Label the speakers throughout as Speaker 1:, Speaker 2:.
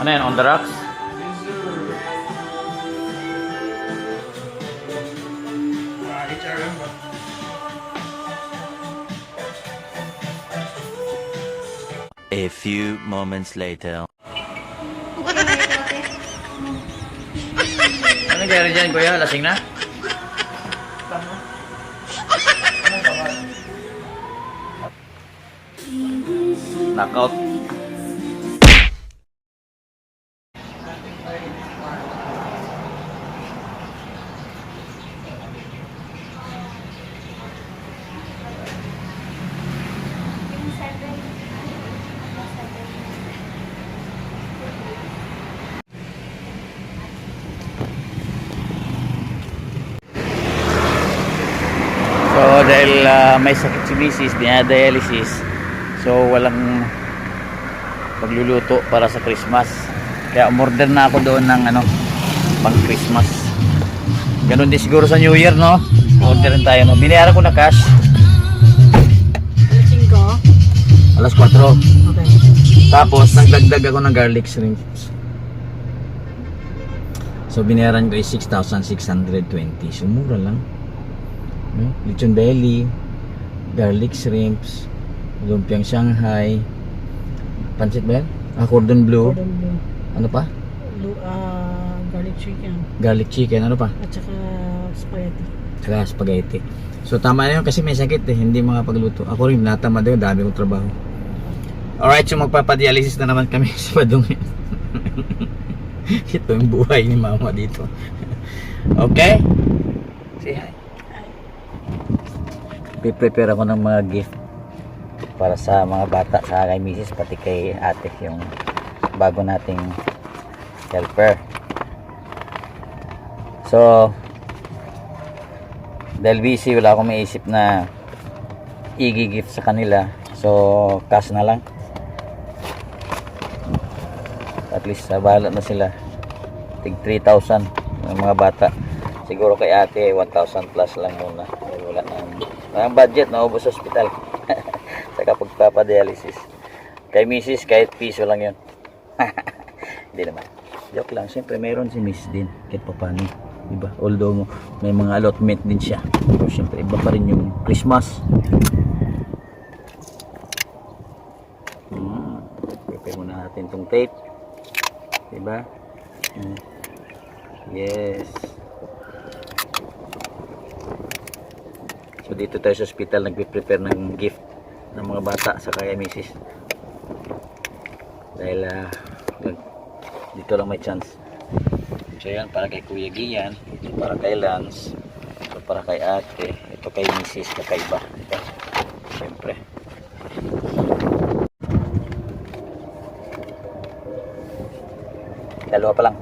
Speaker 1: Ano yan, on the rocks?
Speaker 2: A few moments later.
Speaker 1: Ano nangyari dyan, kuya? Lasing na? Knockout. So dahil ah, may sakit si Mrs. dinadialysis. So walang pagluluto para sa Christmas. Kaya umorder na ako doon ng ano pang Christmas ganun din siguro sa New Year no? Order rin tayo no? Binayaran ko na cash. Alas 4
Speaker 3: Okay.
Speaker 1: tapos nagdagdag ako ng garlic shrimps. So binayaran ko is 6,620 so mura lang no? lechon belly garlic shrimps lumpiang Shanghai pancit ba yan? Ah, cordon blue
Speaker 3: Cordon bleu.
Speaker 1: ano pa?
Speaker 3: Lu, ah, garlic chicken.
Speaker 1: garlic chicken ano pa?
Speaker 3: At saka spaghetti.
Speaker 1: saka spaghetti so tama na yun kasi may sakit eh hindi makapagluto ako rin natamad yun dami kong trabaho alright so magpapadialysis na naman kami sa padungin ito yung buhay ni mama dito okay say hi piprepare ako ng mga gift para sa mga bata sa kay misis pati kay ate yung bago nating helper. So dahil busy wala akong maisip na i-gift sa kanila. So cash na lang. At least sa bahala na sila. Tig 3,000 ng mga bata. Siguro kay ate 1,000 plus lang muna ang budget naubos sa hospital saka pagpapadialysis. Kay misis kahit piso lang yun. Hindi naman. Joke lang siyempre meron si miss din kahit pa paano. Diba? Although may mga allotment din siya. Pero siyempre iba pa rin yung Christmas. Hmm. prepare muna natin tong tape. Diba? Hmm. yes so dito tayo sa hospital nagpe-prepare ng gift ng mga bata sa kaya misis. Dahil ah, nag- dito lang may chance. So yan para kay Kuya Gian ito para kay Lance ito para kay ate ito kay misis kakaiba diba? syempre dalawa pa lang.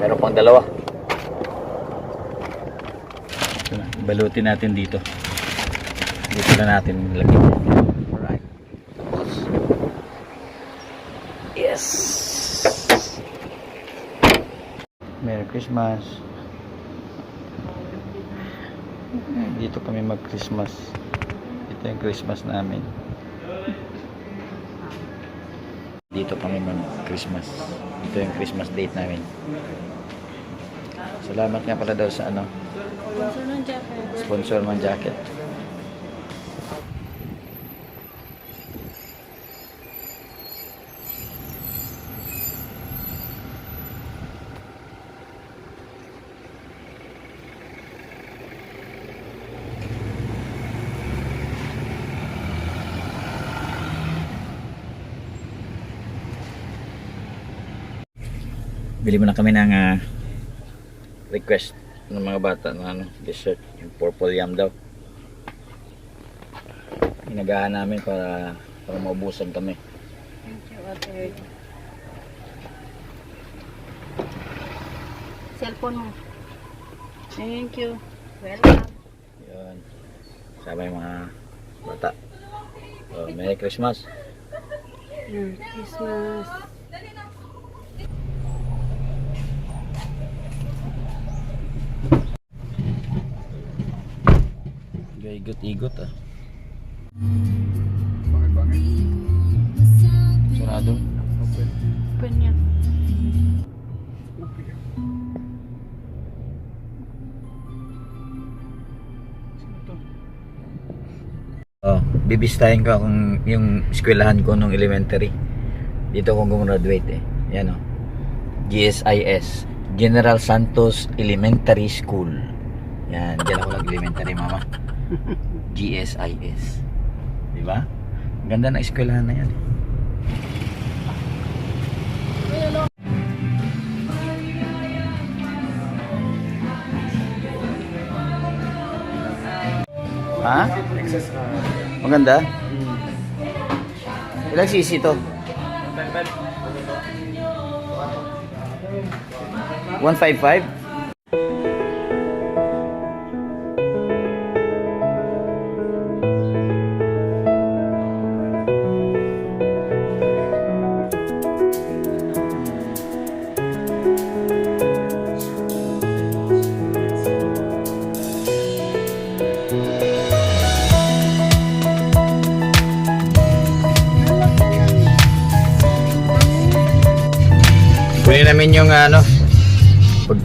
Speaker 1: Meron pang dalawa ito na, balutin natin dito. Dito na natin lagyan alright. Yes! Merry Christmas. Dito kami mag Christmas ito yung Christmas namin. Dito kami mag Christmas ito yung Christmas date namin. Salamat nga pala daw sa ano
Speaker 3: Sponsor ng jacket.
Speaker 1: sponsor ng jacket kami ng ah, request ng mga bata na ano, dessert, yung purple yam daw. Inagahan namin para para maubusan kami.
Speaker 3: Thank you, ate. Cellphone mo. Thank you. Welcome.
Speaker 1: Yun. Sama yung mga bata. So, Merry Christmas.
Speaker 3: Merry Christmas.
Speaker 1: ikot-ikot ah.
Speaker 4: Bakit bakit? Sarado. Open. Open yan.
Speaker 1: Oh, bibistahin ko kung yung eskwelahan ko nung elementary. Dito ko gumraduate eh. Yan oh. GSIS, General Santos Elementary School. Yan, diyan ako nag-elementary mama. GSIS. Di ba? Ang Ganda ng eskwelahan na yan. Ha? Maganda? Ilang cc to? 155?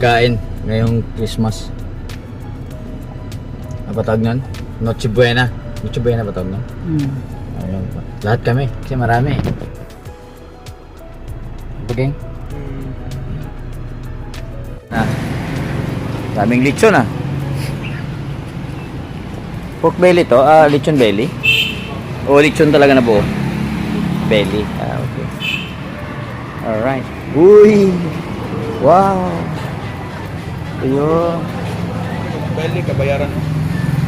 Speaker 1: Pagkain ngayong Christmas. Ano ba tawag nun? Noche Buena. Noche Buena ba tawag nun?
Speaker 3: Mm.
Speaker 1: Ayun. Lahat kami, kasi marami. Baging? Ah. Daming lechon ah. Pork belly to? Ah, lechon belly? O lechon talaga na buo? Belly. Ah, okay. Alright. Uy! Wow! Ayun.
Speaker 4: Belly, kabayaran.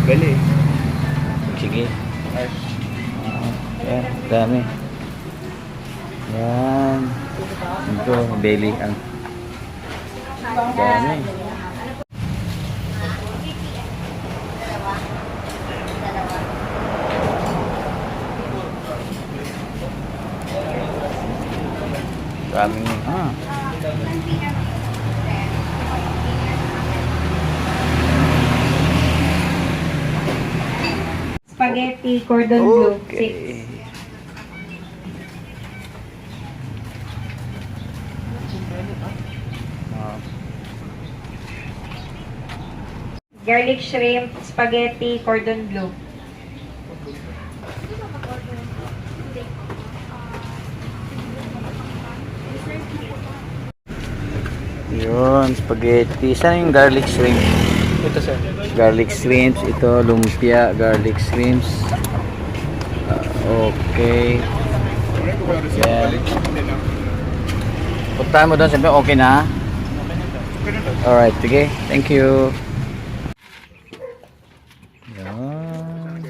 Speaker 4: Belly.
Speaker 1: Sige. Yan, dami. Yan. Ito, belly ang dami. Daming, ah.
Speaker 5: Spaghetti cordon bleu.
Speaker 1: Okay.
Speaker 5: Garlic shrimp, spaghetti cordon bleu.
Speaker 1: Yun, spaghetti. Saan yung garlic shrimp?
Speaker 4: Ito sir.
Speaker 1: Garlic shrimps. Ito, lumpia, garlic shrimps. Ah, okay. Yeah. Puntahan mo doon, sabi okay na. Alright, sige. Thank you. Yan.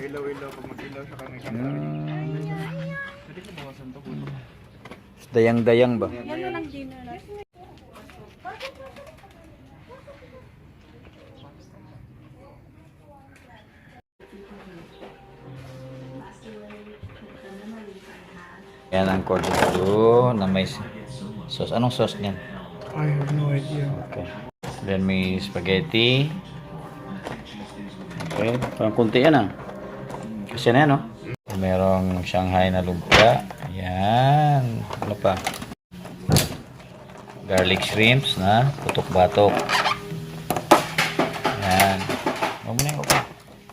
Speaker 4: Kang isang
Speaker 1: Yan. Dayang-dayang ba? Yan ang cordon bleu na may sauce. Anong sauce niyan?
Speaker 4: I have no idea.
Speaker 1: Okay. Then may spaghetti. Okay. Parang kunti yan ah. Kasi na yan oh. Merong Shanghai na lumpia. Ayan. Ano pa? Garlic shrimps na putok batok. Ayan. Huwag mo na yung upo.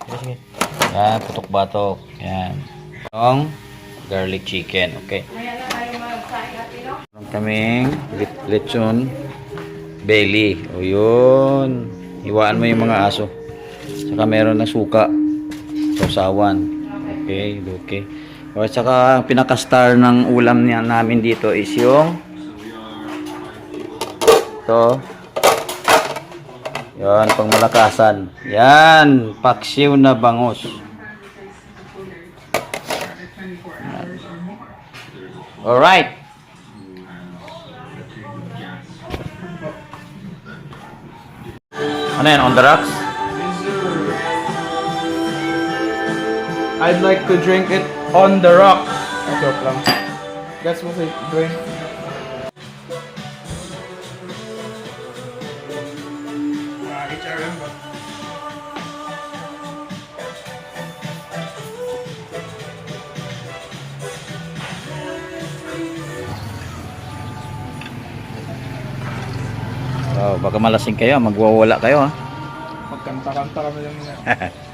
Speaker 1: Sige, sige. Ayan, putok batok. Ayan. Garlic chicken. Okay. Meron kaming lechon belly. O yun. Iwaan mo yung mga aso. Saka meron na suka. Sausawan. Okay, okay. O saka ang pinaka-star ng ulam niya namin dito is yung ito. Yan, pang malakasan. Yan, paksiw na bangus. Alright. Ano yan, on the rocks?
Speaker 4: I'd like to drink it on the rock. Ah, joke lang. That's what I drink.
Speaker 1: Malasing kayo, magwawala kayo ha.
Speaker 4: Magkanta-kanta kami yung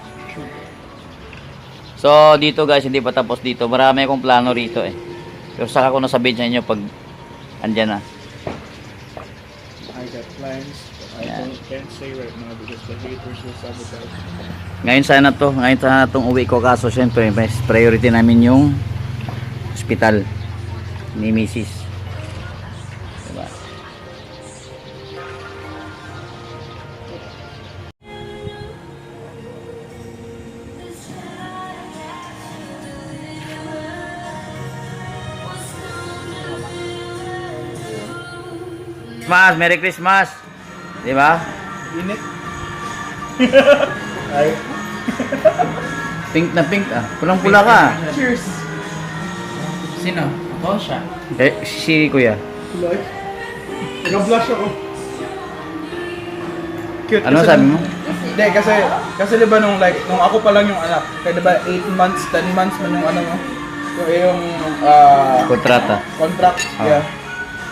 Speaker 1: So, dito guys, hindi pa tapos dito. Marami akong plano rito eh. Pero saka ko nasabihin sa inyo pag andyan na.
Speaker 4: I got plans, I
Speaker 1: Yeah.
Speaker 4: don't can't say right now because the haters will sabotage.
Speaker 1: Ngayon sana to, ngayon sana tong uwi ko kaso syempre priority namin yung hospital ni Mrs. Christmas, Merry Christmas. Di ba?
Speaker 4: Init. Ay.
Speaker 1: Pink na pink ah. Pulang-pula ka.
Speaker 4: Cheers.
Speaker 6: Sino? Ako siya.
Speaker 1: Eh, si Kuya.
Speaker 4: Like. Nag-blush ako. Cute.
Speaker 1: Ano
Speaker 4: kasi
Speaker 1: sabi mo?
Speaker 4: Hindi, kasi, kasi di ba nung like, nung ako pa lang yung anak, kaya di ba 8 months, 10 months man yung ano mo, yung, yung ah,
Speaker 1: Kontrata.
Speaker 4: contract,
Speaker 1: Ah.
Speaker 4: yeah.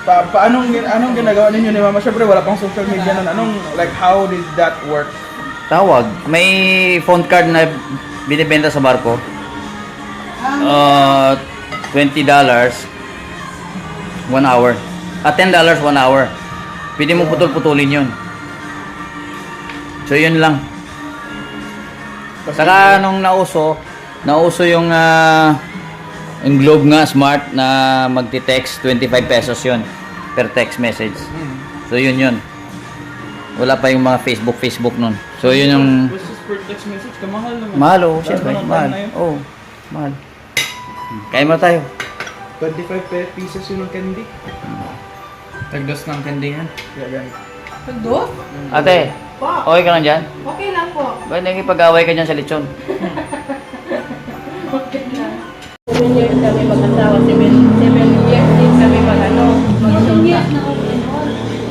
Speaker 4: Pa, pa anong, gin- anong ginagawa ninyo ni Mama? Siyempre wala pang social media nun. Anong, like, how did that work?
Speaker 1: Tawag. May phone card na binibenta sa barko. Uh, $20 one hour. Ah, $10 one hour. Pwede mo putol-putulin yun. So, yun lang. Saka nung nauso, nauso yung ah, yung Globe nga smart na magti-text 25 pesos yun per text message. So yun yun. Wala pa yung mga Facebook Facebook nun. So yun yung
Speaker 4: This is per text message, kamahal naman.
Speaker 1: mahal oh,
Speaker 4: Lalo time
Speaker 1: mahal. Oh, mahal. Kaya mo tayo.
Speaker 4: 25 pe- pieces yun ng candy.
Speaker 6: Tagdos ng kandingan.
Speaker 4: Yeah, ganun.
Speaker 5: Pagdos?
Speaker 1: Ate, okay ka lang dyan?
Speaker 5: Okay lang po.
Speaker 1: Ba't nakipag-away ka dyan sa lechon?
Speaker 3: Seven years kami mag-asawa. Seven, seven years din kami mag-ano. Mag-sunta.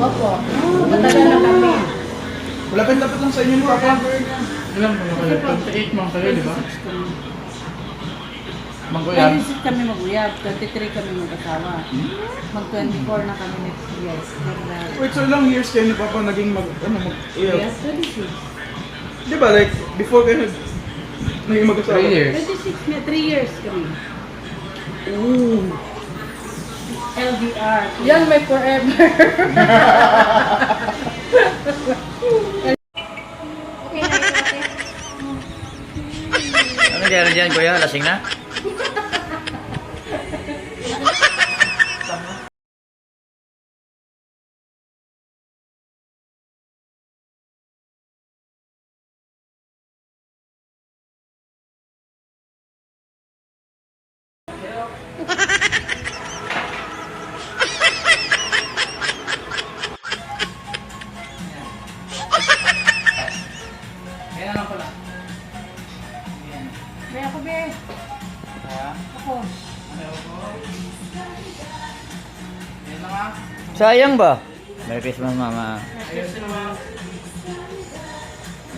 Speaker 3: Opo. Matagal na kami.
Speaker 4: Malapit-lapit lang sa inyo ni Papa.
Speaker 6: Ilan mo kayo? 28 mo kayo, di ba? Maguyab.
Speaker 3: 26 kami mag-uyab. 23 kami mag-asawa. Mag-24 na kami next year.
Speaker 4: Wait, so ilang years kayo ni Papa naging mag, ano, mag,
Speaker 3: Yes, 26.
Speaker 4: Di ba, like, before kayo nag, naging mag-asawa?
Speaker 6: 3 years.
Speaker 3: 26 na, 3 years kami. Ooh. LDR. Yan may forever.
Speaker 1: Ano nangyari dyan, kuya? Lasing na?
Speaker 6: Kaya lang pala.
Speaker 3: May ako, be. Ako.
Speaker 6: Yan na nga.
Speaker 1: Sayang ba? Merry Christmas, mama.
Speaker 6: Ayusin mo.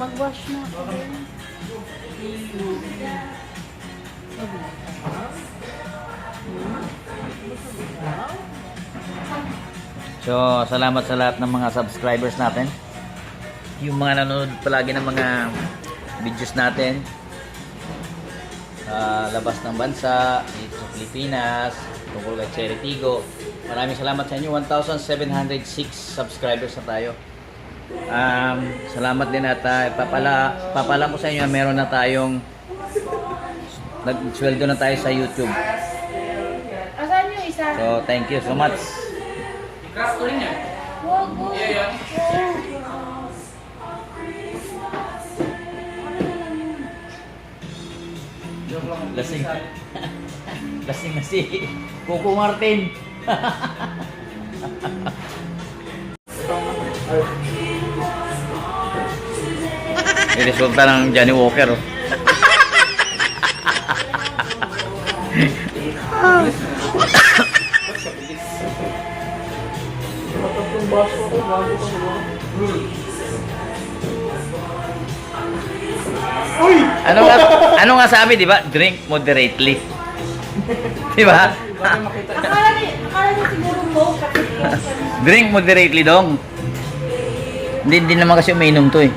Speaker 3: Mag-wash na ako.
Speaker 1: So, salamat sa lahat ng mga subscribers natin. Yung mga nanonood palagi ng mga videos natin. Sa labas ng bansa, dito sa Pilipinas, tungkol kay Cherry Tigo. Maraming salamat sa inyo. 1,706 subscribers na tayo. Um, salamat din at uh, papala, papala ko sa inyo meron na tayong nagsweldo na tayo sa YouTube.
Speaker 5: Asan yung isa?
Speaker 1: So, thank you so much.
Speaker 6: I-craft ko rin yan. Yeah, yeah.
Speaker 1: Lasing. Lasing na si Coco Martin. Yung resulta ng Johnny Walker. oh. Ano nga, ano nga sabi, di ba? Drink moderately. di ba?
Speaker 5: Akala niya, akala niya siguro mo kasi
Speaker 1: Drink moderately dong. Hindi, hindi naman kasi umiinom to eh.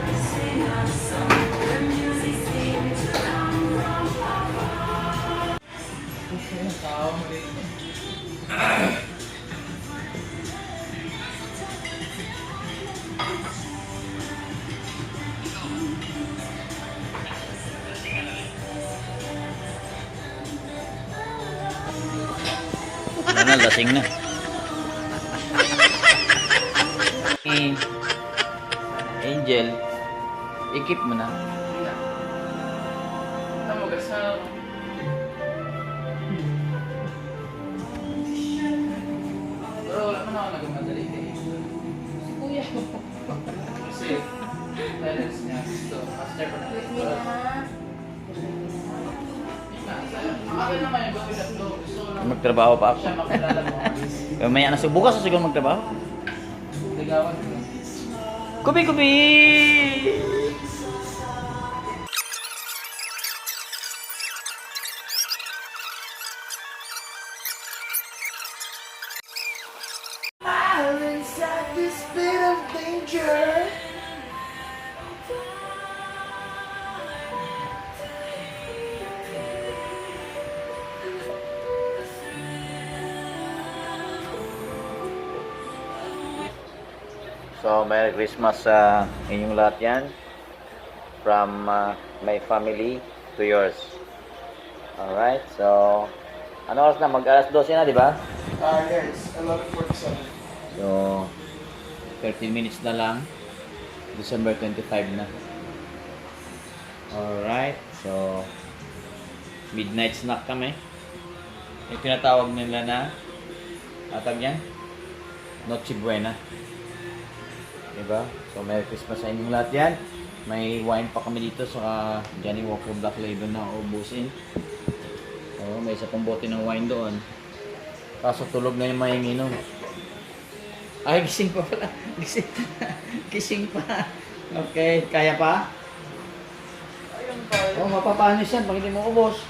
Speaker 1: Eh, Angel, ikip mo na.
Speaker 6: Tama ka sa... Pero wala man ako nagmamadali eh.
Speaker 3: Kuya.
Speaker 6: Kasi, balance niya. So, after pa na.
Speaker 3: Na
Speaker 6: na
Speaker 1: Magtrabaho pa ako.
Speaker 6: mo.
Speaker 1: Eh, May na siguro bukas na siguro magtrabaho.
Speaker 6: Ligawan ko.
Speaker 1: Kubi, kubi! So, Merry Christmas sa inyong lahat yan. From uh, my family to yours. Alright, so... Ano oras na? Mag-alas 12 na, di ba?
Speaker 4: Ah, yes. 11.47.
Speaker 1: So, 13 minutes na lang. December 25 na. Alright, so... Midnight snack kami. Yung tinatawag nila na... Atag yan? Noche Buena. Diba? So, Merry Christmas sa inyong lahat yan. May wine pa kami dito sa Johnny Walker Black Label na ubusin. So, may isa pang bote ng wine doon. Kaso tulog na yung may minom. Ay, gising pa pala. Gising, gising pa. Okay, kaya pa? Oh, mapapanis yan pag hindi mo ubos.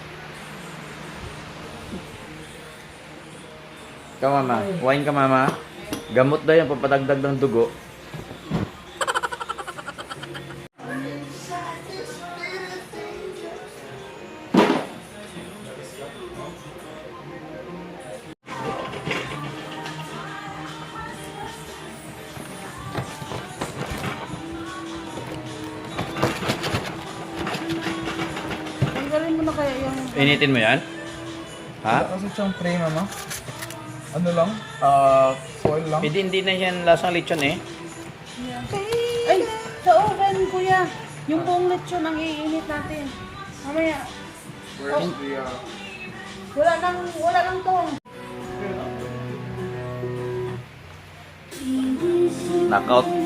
Speaker 1: Ikaw, mama. Wine ka, mama. Gamot daw yan, papadagdag ng dugo. Initin mo yan? Ha?
Speaker 4: Kasi siyang tray, mama. Ano lang? Ah, foil lang.
Speaker 1: Hindi, hindi na yan lasang lechon eh.
Speaker 3: Ay, sa oven, kuya. Yung buong lechon ang iinit natin. Mamaya,
Speaker 4: Where's the, uh,
Speaker 3: wala nang, wala nang tong.
Speaker 1: Knockout.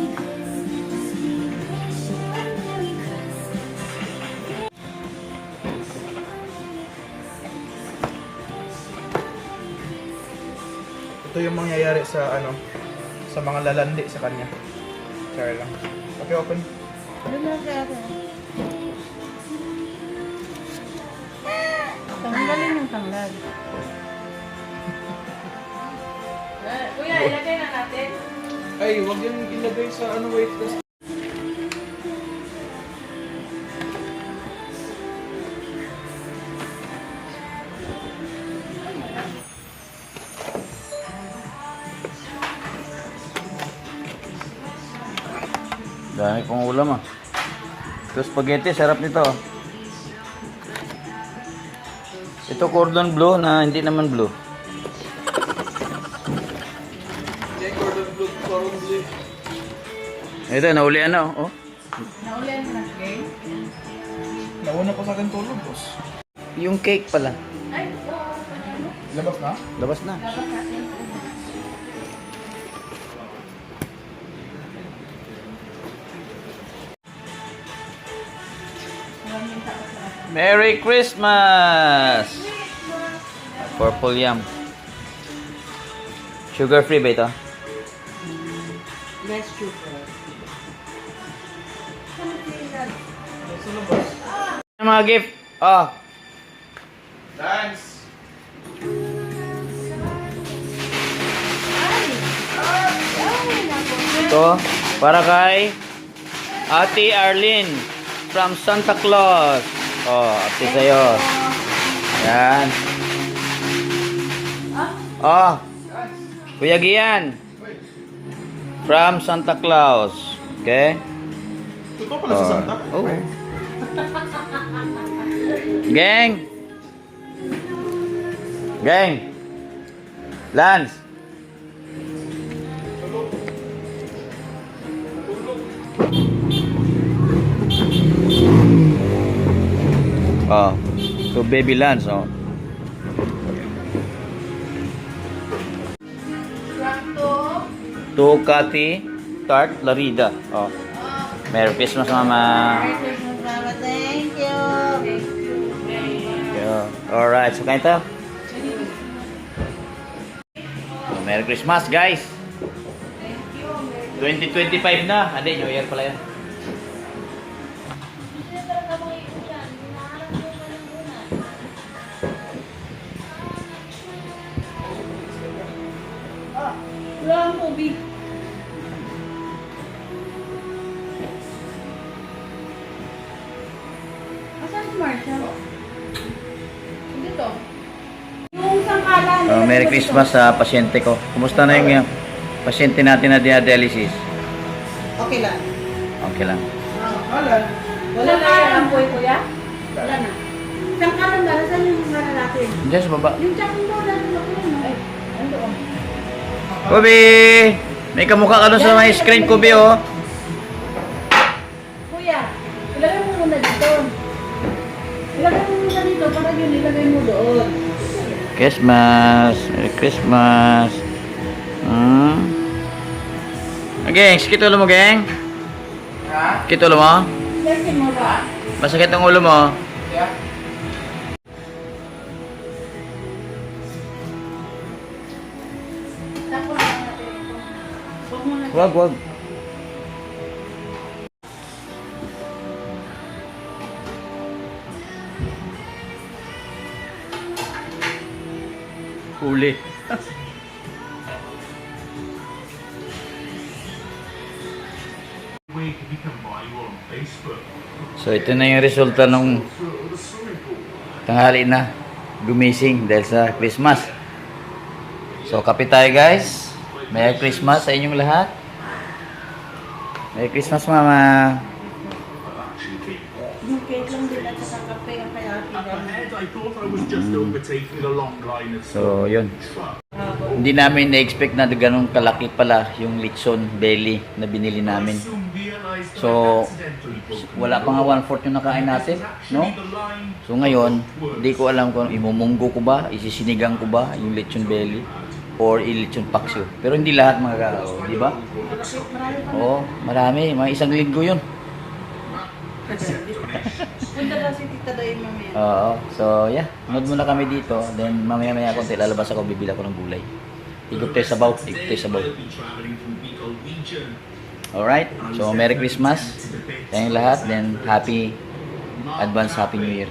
Speaker 4: Ito yung mangyayari sa ano sa mga lalandi sa kanya. Share lang. Okay, open.
Speaker 3: Doon na kaya ate. Tanggalin yung tanglad.
Speaker 5: Kuya, ilagay na natin.
Speaker 4: Ay, wag yan ilagay sa ano wait list.
Speaker 1: Dami pong ulam ah. Ito spaghetti, sarap nito. Ito cordon bleu na hindi naman blue.
Speaker 4: Yan, cordon bleu, cordon bleu.
Speaker 1: Ito, naulian na oh.
Speaker 3: Naulian na, okay?
Speaker 4: Nauna pa sa akin tulog, boss.
Speaker 1: Yung cake pala.
Speaker 3: Ay, oo.
Speaker 4: Labas na?
Speaker 1: Labas na.
Speaker 3: Dapat natin.
Speaker 1: Merry Christmas! Purple yam. Sugar free ba ito?
Speaker 3: Less sugar.
Speaker 1: Yung mga gift. Oh,
Speaker 4: Dance!
Speaker 1: ito para kay Ate Arlene from Santa Claus. Oh, ate sa'yo. Yan. Oh, Kuya Gian. From Santa Claus. Okay?
Speaker 4: Totoo pala sa Santa.
Speaker 1: Oh. Gang. Gang. Lance. Oh. So baby Lance, oh. To Kati Tart Larida. Oh. Merry Christmas, Mama.
Speaker 3: Thank you.
Speaker 1: Yeah. Alright, so kain tayo. So, Merry Christmas, guys. 2025 na. Hindi, New Year pala yan. Christmas sa pasyente ko. Kumusta na yung uh, pasyente natin na dialysis?
Speaker 7: Okay lang.
Speaker 1: Okay lang.
Speaker 4: Alan.
Speaker 3: Wala na yung ampoy, kuya? Wala na. Sangkalan ba? Saan yung sangkalan natin?
Speaker 1: Diyan sa baba.
Speaker 3: Yung tsakong daw natin ako yun. Ay, ando oh.
Speaker 1: Kobe! May kamukha ka doon sa may screen, Kobe, oh.
Speaker 3: Kuya, ilagay mo muna dito. Ilagay mo muna dito para yun ilagay mo doon.
Speaker 1: Christmas. Merry Christmas. Hmm. Geng, sakit ulo mo, geng?
Speaker 4: Ha?
Speaker 1: Sakit ulo mo? Masakit ang ulo mo?
Speaker 4: Yeah.
Speaker 1: Wag, wag. Huli. So ito na yung resulta nung tanghali na gumising dahil sa Christmas. So kape tayo guys. Merry Christmas sa inyong lahat. Merry Christmas mama.
Speaker 3: Yung cake lang din at saka kape ang kaya
Speaker 8: Ahead, I thought I was just overtaking a long line of
Speaker 1: So yun. Hindi namin na-expect na ganun kalaki pala yung lechon belly na binili namin. So, Wala pa nga one-fourth yung nakain natin, no? So ngayon, hindi ko alam kung imumunggo ko ba, isisinigang ko ba yung lechon belly or ilechon paksyo. Pero hindi lahat mga kao, di ba? Oo, marami. Mga isang linggo yun.
Speaker 7: Punta daw si Tita Day mamaya.
Speaker 1: Oo. So, yeah. Nood muna kami dito. Then, mamaya-maya konti, lalabas ako, bibili ako ng gulay. Higop tayo sa baw. Higop tayo sa baw.
Speaker 8: I'll be traveling through Bicol region.
Speaker 1: Alright. So, Merry Christmas. Tayong lahat. Then, Happy, advance Happy New Year.